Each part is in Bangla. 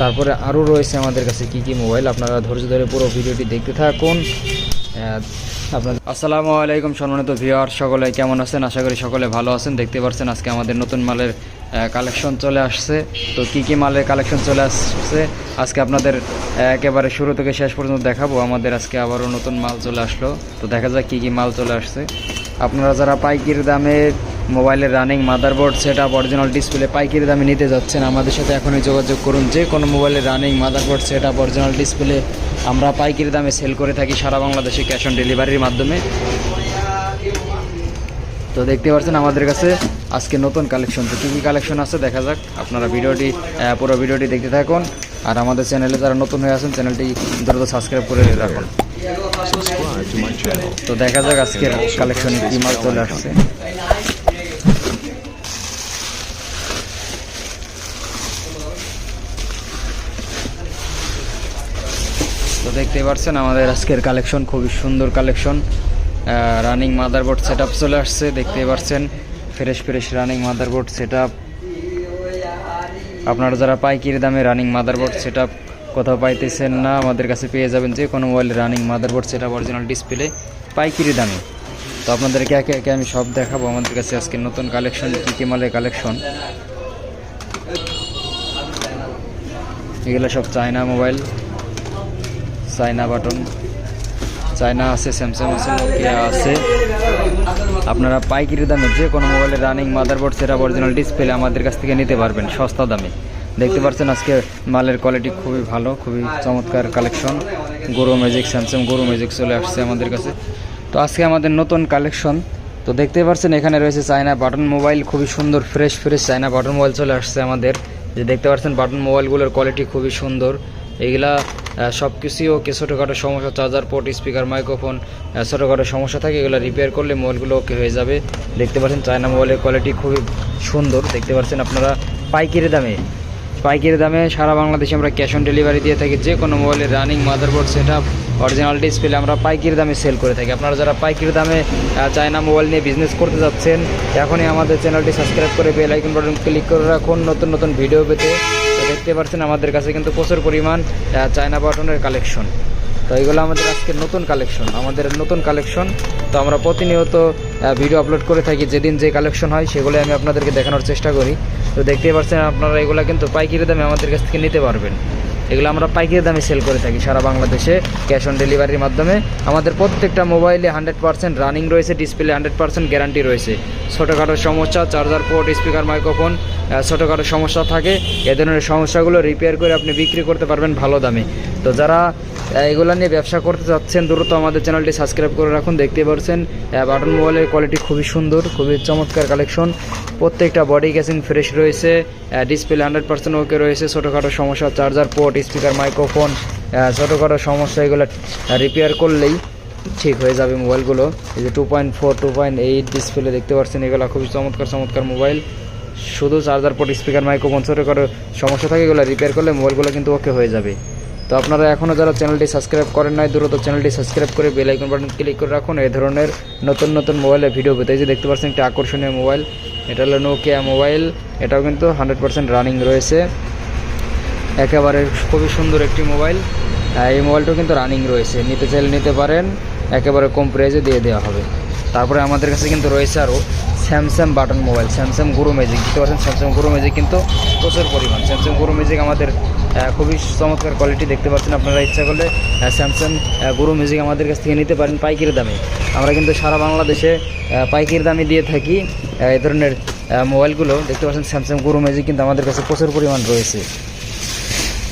তারপরে আরও রয়েছে আমাদের কাছে কি কি মোবাইল আপনারা ধৈর্য ধরে পুরো ভিডিওটি দেখতে থাকুন। আহ, আপনার আসসালামু আলাইকুম সম্মানিত ভিউয়ার সকলে কেমন আছেন? আশা করি সকলে ভালো আছেন। দেখতে পাচ্ছেন আজকে আমাদের নতুন মালের কালেকশন চলে আসছে। তো কি কি মালের কালেকশন চলে আসছে? আজকে আপনাদের একেবারে শুরু থেকে শেষ পর্যন্ত দেখাবো। আমাদের আজকে আবারও নতুন মাল চলে আসলো। তো দেখা যাক কি কি মাল চলে আসছে। আপনারা যারা পাইকিরি দামে মোবাইলের running motherboard set up original display পাইকারি দামে নিতে যাচ্ছেন। আমাদের সাথে এখনই যোগাযোগ করুন। যে কোনো মোবাইলের running motherboard set up original display আমরা পাইকারি দামে সেল করে থাকি সারা বাংলাদেশে ক্যাশ অন ডেলিভারির মাধ্যমে। তো দেখতে পাচ্ছেন আমাদের কাছে আজকে নতুন কালেকশন। তো কী কী কালেকশন আছে দেখা যাক। আপনারা ভিডিওটি পুরো ভিডিওটি দেখতে থাকুন। আর আমাদের চ্যানেলে যারা নতুন হয়ে আছেন, চ্যানেলটি দ্রুত সাবস্ক্রাইব করে রাখুন. তো দেখা যাক আজকের কালেকশনে কী মাল চলে আসছে। তো দেখতে পাচ্ছেন আমাদের আজকের কালেকশন খুবই সুন্দর collection. Running motherboard set up চলে আসছে দেখতে পাচ্ছেন fresh fresh running motherboard set আপনারা যারা পাইকারি দামে রানিং মাদারবোর্ড সেট কোথাও পাইতেছেন না, আমাদের কাছে পেয়ে যাবেন যে কোনো mobile running motherboard set original display পাইকারি দামে। তো আপনাদেরকে একে একে আমি সব দেখাবো, আমাদের কাছে আজকে নতুন কালেকশন, কী কী মালের কালেকশন। এগুলো সব China mobile China button. China আছে স্যামসাং আছে নোকিয়া আছে। আপনারা পাইকারি দামে যে কোনো মোবাইলের রানিং মাদারবোর্ড সেটা অরিজিনাল ডিসপ্লে আমাদের কাছ থেকে নিতে পারবেন, সস্তা দামে। দেখতে পাচ্ছেন আজকে মালের কোয়ালিটি খুবই ভালো, খুবই চমৎকার কালেকশন গরু ম্যাজিক স্যামসাং গরু ম্যাজিক চলে আসছে আমাদের কাছে। তো আজকে আমাদের নতুন কালেকশন তো দেখতে পাচ্ছেন এখানে রয়েছে চায়না বাটন মোবাইল খুবই সুন্দর fresh fresh China button mobile চলে আসছে আমাদের। যে দেখতে পাচ্ছেন বাটন মোবাইলগুলোর কোয়ালিটি খুবই সুন্দর। এগুলা সব কিছুই ওকে ছোটোখাটো সমস্যা চার্জার পোর্ট স্পিকার মাইক্রোফোন ছোটোখাটো সমস্যা থাকে, এগুলো রিপেয়ার করলে মোবাইলগুলো ওকে হয়ে যাবে। দেখতে পাচ্ছেন চায়না মোবাইলের কোয়ালিটি খুবই সুন্দর। দেখতে পাচ্ছেন আপনারা পাইকারি দামে। পাইকারি দামে সারা বাংলাদেশে আমরা ক্যাশ অন ডেলিভারি দিয়ে থাকি, যে কোনো মোবাইলের running motherboard set up original display আমরা পাইকারি দামে সেল করে থাকি। আপনারা যারা পাইকারি দামে চায়না মোবাইল নিয়ে বিজনেস করতে যাচ্ছেন, এখনই আমাদের চ্যানেলটি সাবস্ক্রাইব করে বেল আইকন বাটন ক্লিক করে রাখুন। নতুন নতুন ভিডিও পেতে। দেখতে পাচ্ছেন আমাদের কাছে কিন্তু প্রচুর পরিমাণ চায়না বাটনের কালেকশন তো এগুলো আমাদের আজকের নতুন কালেকশন আমাদের নতুন কালেকশন তো আমরা প্রতিনিয়ত ভিডিও আপলোড করে থাকি, যেদিন যে কালেকশন হয় সেগুলো আমি আপনাদেরকে দেখানোর চেষ্টা করি। তো দেখতে পাচ্ছেন আপনারা এগুলো কিন্তু পাইকিরি দামে আমাদের কাছ থেকে নিতে পারবেন। এগুলো আমরা পাইকারি দামে সেল করে থাকি সারা বাংলাদেশে ক্যাশ অন ডেলিভারির মাধ্যমে। আমাদের প্রত্যেকটা মোবাইলে হান্ড্রেড পার্সেন্ট রানিং রয়েছে ডিসপ্লে হান্ড্রেড পার্সেন্ট গ্যারান্টি রয়েছে। ছোটোখাটো সমস্যা চার্জার পোর্ট স্পিকার মাইক্রোফোন ছোটোখাটো সমস্যা থাকে। এ ধরনের সমস্যাগুলো রিপেয়ার করে আপনি বিক্রি করতে পারবেন ভালো দামে। তো যারা এগুলো নিয়ে ব্যবসা করতে চাচ্ছেন, দ্রুত আমাদের চ্যানেলটি সাবস্ক্রাইব করে রাখুন। দেখতে পাচ্ছেন বাটন মোবাইলের কোয়ালিটি খুবই সুন্দর, খুবই চমৎকার কালেকশন প্রত্যেকটা বডি ক্যাসিং ফ্রেশ রয়েছে ডিসপ্লে হান্ড্রেড পার্সেন্ট ওকে রয়েছে। ছোটোখাটো সমস্যা চার্জার পোর্ট স্পিকার মাইক্রোফোন ছোটোখাটো সমস্যা এগুলো রিপেয়ার করলেই ঠিক হয়ে যাবে মোবাইলগুলো এই যে two point four two point eight display দেখতে পাচ্ছেন এগুলো খুবই চমৎকার চমৎকার মোবাইল শুধু চার্জার পোর্ট স্পিকার মাইক্রোফোন ছোটোখাটো সমস্যা থাকে, এগুলো রিপেয়ার করলে মোবাইলগুলো কিন্তু ওকে হয়ে যাবে। তো আপনারা এখনও যারা চ্যানেলটি সাবস্ক্রাইব করেন নাই, দ্রুত চ্যানেলটি সাবস্ক্রাইব করে বেল আইকন বাটন ক্লিক করে রাখুন। এই ধরনের নতুন নতুন মোবাইলের ভিডিও পেতে যে দেখতে পাচ্ছেন, একটা আকর্ষণীয় মোবাইল। এটা হলো নোকিয়া মোবাইল। এটাও কিন্তু হান্ড্রেড পার্সেন্ট রানিং রয়েছে। একেবারে খুবই সুন্দর একটি মোবাইল। এই মোবাইলটাও কিন্তু রানিং রয়েছে। নিতে চাইলে নিতে পারেন। একেবারে কম প্রাইজে দিয়ে দেওয়া হবে। তারপরে আমাদের কাছে কিন্তু রয়েছে আরও Samsung button mobile Samsung Guru magic দেখতে পাচ্ছেন স্যামসাং গুরু ম্যাজিক কিন্তু প্রচুর পরিমাণ। স্যামসাং গুরু ম্যাজিক আমাদের খুবই চমৎকার কোয়ালিটি দেখতে পাচ্ছেন। আপনারা ইচ্ছা করলে স্যামসাং গুরু ম্যাজিক আমাদের কাছ থেকে নিতে পারেন পাইকারি দামে। আমরা কিন্তু সারা বাংলাদেশে পাইকারি দামে দিয়ে থাকি এই ধরনের মোবাইলগুলো দেখতে পাচ্ছেন স্যামসাং গুরু ম্যাজিক কিন্তু আমাদের কাছে প্রচুর পরিমাণ রয়েছে।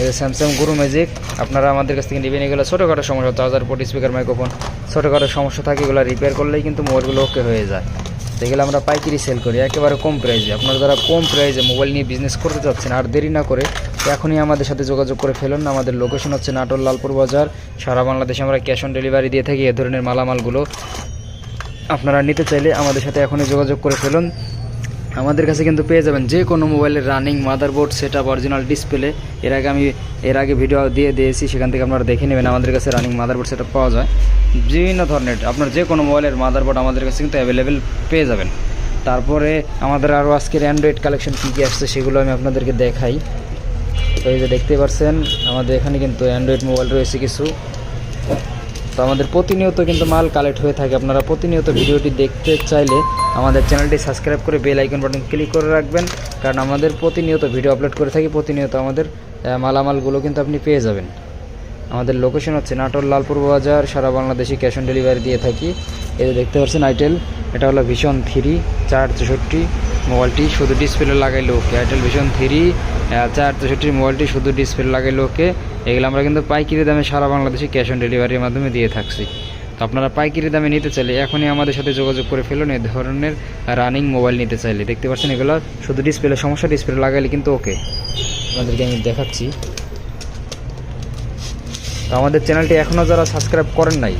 এই যে স্যামসাং গুরু ম্যাজিক আপনারা আমাদের কাছ থেকে নেবেন, এগুলো ছোটোখাটো সমস্যা চার্জার পোর্ট স্পিকার মাইক্রোফোন ছোটোখাটো সমস্যা থাকে, এগুলো রিপেয়ার করলেই কিন্তু মোবাইলগুলো ওকে হয়ে যায়। এগুলো আমরা পাইকারি সেল করি, একেবারে কম প্রাইজে আপনারা যারা কম প্রাইজে মোবাইল নিয়ে বিজনেস করতে চাচ্ছেন আর দেরি না করে, এখনই আমাদের সাথে যোগাযোগ করে ফেলুন। আমাদের লোকেশন হচ্ছে নাটোর লালপুর বাজার। সারা বাংলাদেশে আমরা ক্যাশ অন ডেলিভারি দিয়ে থাকি এ ধরনের মালামালগুলো। আপনারা নিতে চাইলে আমাদের সাথে এখনই যোগাযোগ করে ফেলুন। আমাদের কাছে কিন্তু পেয়ে যাবেন যে কোনো মোবাইলের running motherboard set up original display এর আগে আমি, এর আগে ভিডিও দিয়ে দিয়েছি, সেখান থেকে আপনারা দেখে নেবেন আমাদের কাছে রানিং মাদারবোর্ড সেট পাওয়া যায়। বিভিন্ন ধরনের, আপনার যে কোনো মোবাইলের মাদারবোর্ড আমাদের কাছে কিন্তু অ্যাভেলেবেল পেয়ে যাবেন। তারপরে আমাদের আরও আজকের অ্যান্ড্রয়েড কালেকশন কী কী আসছে সেগুলো আমি আপনাদেরকে দেখাই। তো এই যে দেখতে পাচ্ছেন, আমাদের এখানে কিন্তু অ্যান্ড্রয়েড মোবাইল রয়েছে কিছু। তো আমাদের প্রতিনিয়ত কিন্তু মাল কালেক্ট হয়ে থাকে। আপনারা প্রতিনিয়ত ভিডিওটি দেখতে চাইলে আমাদের চ্যানেলটি সাবস্ক্রাইব করে বেল আইকন বাটন ক্লিক করে রাখবেন। কারণ আমাদের প্রতিনিয়ত ভিডিও আপলোড করে থাকি, প্রতিনিয়ত আমাদের মালামালগুলো কিন্তু আপনি পেয়ে যাবেন। আমাদের লোকেশন হচ্ছে নাটোর লালপুর বাজার, সারা বাংলাদেশে ক্যাশ অন ডেলিভারি দিয়ে থাকি। যে দেখতে পাচ্ছেন আইটেল এটা হলো ভীষণ থ্রি চার চৌষট্টি। মোবাইলটি শুধু ডিসপ্লে লাগাইলে ওকে। আইটেল ভীষণ থ্রি চার চৌষট্টির মোবাইলটি শুধু ডিসপ্লে লাগাইলে ওকে। এগুলো আমরা কিন্তু পাইকারি দামে সারা বাংলাদেশে ক্যাশ অন ডেলিভারির মাধ্যমে দিয়ে থাকছি। তো আপনারা পাইকারি দামে নিতে চাইলে এখনই আমাদের সাথে যোগাযোগ করে ফেলুন এই ধরনের রানিং মোবাইল নিতে চাইলে। দেখতে পাচ্ছেন এগুলো শুধু ডিসপ্লে, সমস্যা ডিসপ্লে লাগাইলে কিন্তু ওকে। আপনাদেরকে আমি দেখাচ্ছি। তো আমাদের চ্যানেলটি এখনও যারা সাবস্ক্রাইব করেন নাই,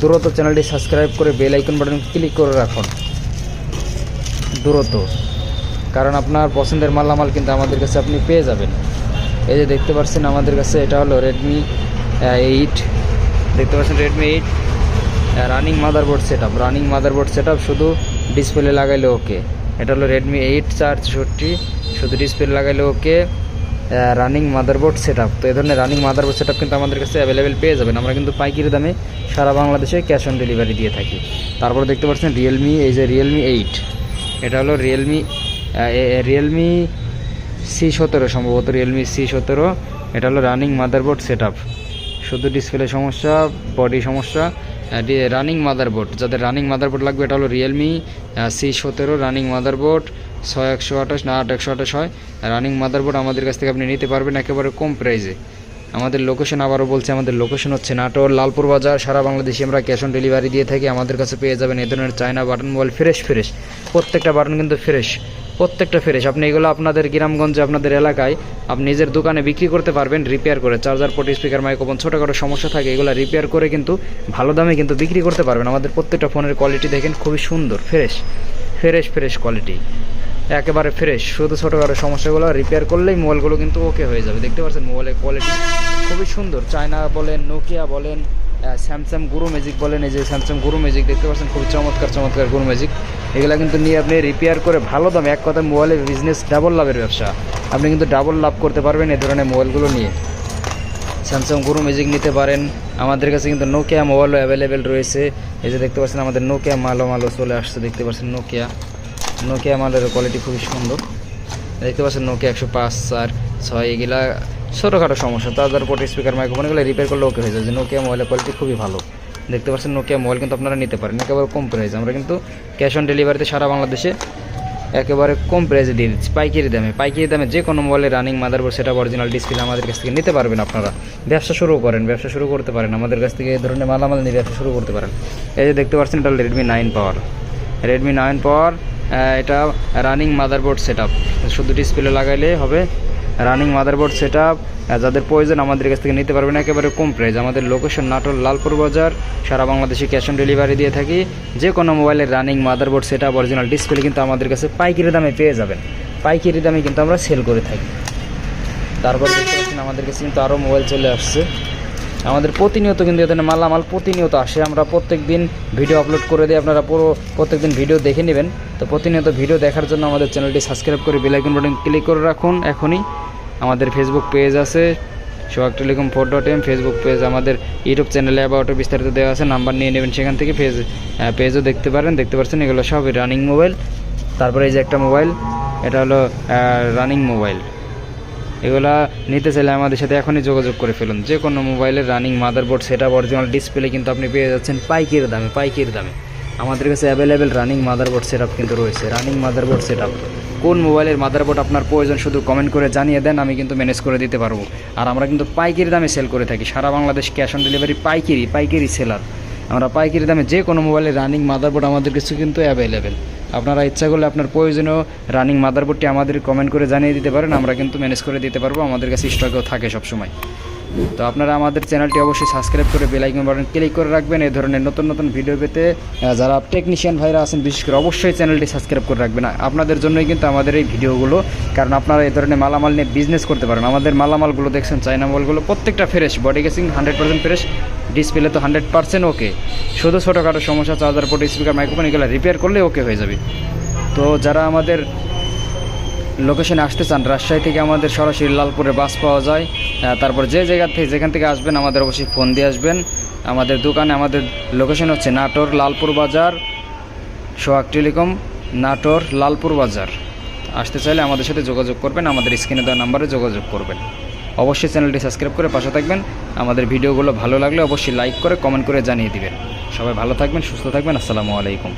দ্রুত চ্যানেলটি সাবস্ক্রাইব করে বেল আইকন বাটন ক্লিক করে রাখুন। দ্রুত কারণ আপনার পছন্দের মালামাল কিন্তু আমাদের কাছে আপনি পেয়ে যাবেন। এই যে দেখতে পাচ্ছেন আমাদের কাছে এটা হলো রেডমি এইট দেখতে পাচ্ছেন Redmi eight running motherboard set up running motherboard set up শুধু ডিসপ্লে লাগাইলে ওকে এটা হলো রেডমি এইট চার চৌষট্টি শুধু ডিসপ্লে লাগাইলে okay running motherboard set up তো এই ধরনের রানিং মাদারবোর্ড সেট আপ কিন্তু আমাদের কাছে অ্যাভেলেবেল পেয়ে যাবেন। আমরা কিন্তু পাইকারি দামে সারা বাংলাদেশে ক্যাশ অন ডেলিভারি দিয়ে থাকি। তারপর দেখতে পাচ্ছেন রিয়েলমি এই যে রিয়েলমি এইট এটা হলো রিয়েলমি রিয়েলমি সি সতেরো, সম্ভবত রিয়েলমি সি সতেরো। এটা হলো রানিং মাদারবোর্ড সেট শুধু ডিসপ্লে সমস্যা বডি সমস্যা রানিং মাদারবোর্ড যাদের রানিং মাদারবোর্ড লাগবে, এটা হলো রিয়েলমি সি সতেরো রানিং মাদারবোর্ড ছয় একশো আঠাশ না আট একশো আঠাশ হয়। রানিং মাদারবোর্ড আমাদের কাছ থেকে আপনি নিতে পারবেন একেবারে কম প্রাইসে আমাদের লোকেশন আবারও বলছি, আমাদের লোকেশন হচ্ছে নাটোর, লালপুর বাজার। সারা বাংলাদেশে আমরা ক্যাশ অন ডেলিভারি দিয়ে থাকি। আমাদের কাছে পেয়ে যাবেন এই ধরনের China button mobile fresh fresh প্রত্যেকটা বাটন কিন্তু ফ্রেশ প্রত্যেকটা ফ্রেশ আপনি এগুলো আপনাদের গ্রামগঞ্জে, আপনাদের এলাকায় আপনি নিজের দোকানে বিক্রি করতে পারবেন রিপেয়ার করে। চার্জার পোর্ট স্পিকার মাইক্রোফোন ছোটোখাটো সমস্যা থাকে, এগুলো রিপেয়ার করে কিন্তু ভালো দামে কিন্তু বিক্রি করতে পারবেন। আমাদের প্রত্যেকটা ফোনের কোয়ালিটি দেখেন, খুবই সুন্দর ফ্রেশ ফ্রেশ ফ্রেশ কোয়ালিটি একেবারে ফ্রেশ শুধু ছোটোখাটো সমস্যাগুলো রিপেয়ার করলেই মোবাইলগুলো কিন্তু ওকে হয়ে যাবে। দেখতে পাচ্ছেন মোবাইলের কোয়ালিটি খুবই সুন্দর। চায়না বলেন, নোকিয়া বলেন স্যামসাং গুরু ম্যাজিক বলেন, এই যে স্যামসাং গুরু ম্যাজিক দেখতে পাচ্ছেন, খুবই চমৎকার চমৎকার গুরু ম্যাজিক। এগুলো কিন্তু নিয়ে আপনি রিপেয়ার করে ভালো দামে, এক কথা মোবাইলের বিজনেস ডাবল লাভের ব্যবসা। আপনি কিন্তু ডাবল লাভ করতে পারবেন এই ধরনের মোবাইলগুলো নিয়ে। স্যামসাং গুরু ম্যাজিক নিতে পারেন। আমাদের কাছে কিন্তু নোকিয়া মোবাইলও অ্যাভেলেবেল রয়েছে। এই যে দেখতে পাচ্ছেন, আমাদের নোকিয়া মালও মালও চলে আসছে, দেখতে পাচ্ছেন নোকিয়া। নোকিয়া মালের কোয়ালিটি খুবই সুন্দর। দেখতে পাচ্ছেন নোকিয়া একশো পাঁচ চার ছয়, এগুলা ছোটোখাটো সমস্যা। চার্জার পোর্ট স্পিকার মাইক্রোফোন এগুলো রিপেয়ার করলে ওকে হয়ে যায়। যে নোকিয়া মোবাইলের কোয়ালিটি খুবই ভালো। দেখতে পাচ্ছেন নোকিয়া মোবাইল কিন্তু আপনারা নিতে পারেন। একেবারে কম প্রাইস আমরা কিন্তু ক্যাশ অন ডেলিভারিতে সারা বাংলাদেশে একেবারে কম প্রাইসে দিয়ে দিচ্ছি। পাইকারি দামে। পাইকারি দামে যে কোনো মোবাইলের রানিং মাদারবোর্ড সেটা অরিজিনাল ডিসপ্লে আমাদের কাছ থেকে নিতে পারবেন আপনারা। ব্যবসা শুরু করেন। ব্যবসা শুরু করতে পারেন। আমাদের কাছ থেকে এই ধরনের মালামাল নিয়ে ব্যবসা শুরু করতে পারেন। এই যে দেখতে পাচ্ছেন এটা Redmi nine power Redmi nine power এটা রানিং মাদারবোর্ড সেট শুধু ডিসপ্লে লাগাইলে হবে। রানিং মাদারবোর্ড সেট আপ যাদের প্রয়োজন আমাদের কাছ থেকে নিতে পারবেন একেবারে কম প্রাইজ আমাদের লোকেশন নাটোর লালপুর বাজার, সারা বাংলাদেশে ক্যাশ অন ডেলিভারি দিয়ে থাকি। যে কোনো মোবাইলের running motherboard set up original display কিন্তু আমাদের কাছে পাইকারি দামে পেয়ে যাবেন। পাইকারি দামে কিন্তু আমরা সেল করে থাকি। তারপর আমাদের কাছে কিন্তু আরও মোবাইল চলে আসছে। আমাদের প্রতিনিয়ত কিন্তু এখানে মালামাল প্রতিনিয়ত আসে। আমরা প্রত্যেক দিন ভিডিও আপলোড করে দিই আপনারা পুরো প্রত্যেক দিন ভিডিও দেখে নেবেন। তো প্রতিনিয়ত ভিডিও দেখার জন্য আমাদের চ্যানেলটি সাবস্ক্রাইব করে বেলাইকন বাটন ক্লিক করে রাখুন। এখনই আমাদের ফেসবুক পেজ আছে, Sohag telecom four dot M Facebook page আমাদের ইউটিউব চ্যানেলে অ্যাবাউটে বিস্তারিত দেওয়া আছে নাম্বার নিয়ে নেবেন সেখান থেকে পেজ পেজও দেখতে পারেন, দেখতে পাচ্ছেন এগুলো সবই রানিং মোবাইল তারপরে এই যে একটা মোবাইল এটা হলো রানিং মোবাইল এগুলা নিতে চাইলে আমাদের সাথে এখনই যোগাযোগ করে ফেলুন। যে কোনো মোবাইলের রানিং মাদারবোর্ড সেটা অরিজিনাল ডিসপ্লে কিন্তু আপনি পেয়ে যাচ্ছেন পাইকারি দামে পাইকারি দামে। আমাদের কাছে অ্যাভেলেবেল রানিং মাদারবোর্ড সেট কিন্তু রয়েছে। রানিং মাদারবোর্ড সেট কোন মোবাইলের মাদারবোর্ড আপনার প্রয়োজন শুধু কমেন্ট করে জানিয়ে দেন, আমি কিন্তু ম্যানেজ করে দিতে পারব। আর আমরা কিন্তু পাইকারি দামে সেল করে থাকি। সারা বাংলাদেশ ক্যাশ অন ডেলিভারি পাইকারি পাইকারি সেলার আমরা পাইকারি দামে যে কোনো মোবাইলের রানিং মাদারবোর্ড আমাদের কিছু কিন্তু অ্যাভেলেবেল আপনারা ইচ্ছা করলে আপনার প্রয়োজনীয় রানিং মাদারবোর্ডটি আমাদের কমেন্ট করে জানিয়ে দিতে পারেন। আমরা কিন্তু ম্যানেজ করে দিতে পারব। আমাদের কাছে স্টকেও থাকে সবসময়। তো আপনারা আমাদের চ্যানেলটি অবশ্যই সাবস্ক্রাইব করে বেল আইকন বাটন ক্লিক করে রাখবেন। এই ধরনের নতুন নতুন ভিডিও পেতে যারা টেকনিশিয়ান ভাইরা আছেন, বিশেষ করে অবশ্যই চ্যানেলটি সাবস্ক্রাইব করে রাখবেন। আপনাদের জন্যই কিন্তু আমাদের এই ভিডিওগুলো, কারণ আপনারা এই ধরনের মালামাল নিয়ে বিজনেস করতে পারেন। আমাদের মালামালগুলো দেখছেন চাইনা মালগুলো প্রত্যেকটা fresh body casing hundred percent fresh display তো হান্ড্রেড পার্সেন্ট ওকে শুধু ছোটোখাটো সমস্যা চার্জার পোর্ট স্পিকার মাইক্রোফোন এগুলো রিপেয়ার করলে ওকে হয়ে যাবে। তো যারা আমাদের লোকেশনে আসতে চান, রাজশাহী থেকে আমাদের সরাসরি লালপুরে বাস পাওয়া যায়। তারপর যে জায়গা থেকে যেখান থেকে আসবেন, আমাদের অবশ্যই ফোন দিয়ে আসবেন। আমাদের দোকানে আমাদের লোকেশন হচ্ছে নাটোর লালপুর বাজার, সোহাগ টেলিকম, নাটোর লালপুর বাজার। আসতে চাইলে আমাদের সাথে যোগাযোগ করবেন, আমাদের স্ক্রিনে দেওয়া নাম্বারে যোগাযোগ করবেন। অবশ্যই চ্যানেলটি সাবস্ক্রাইব করে পাশে থাকবেন। আমাদের ভিডিওগুলো ভালো লাগলে অবশ্যই লাইক করে, কমেন্ট করে জানিয়ে দিবেন। সবাই ভালো থাকবেন, সুস্থ থাকবেন। আসসালামু আলাইকুম।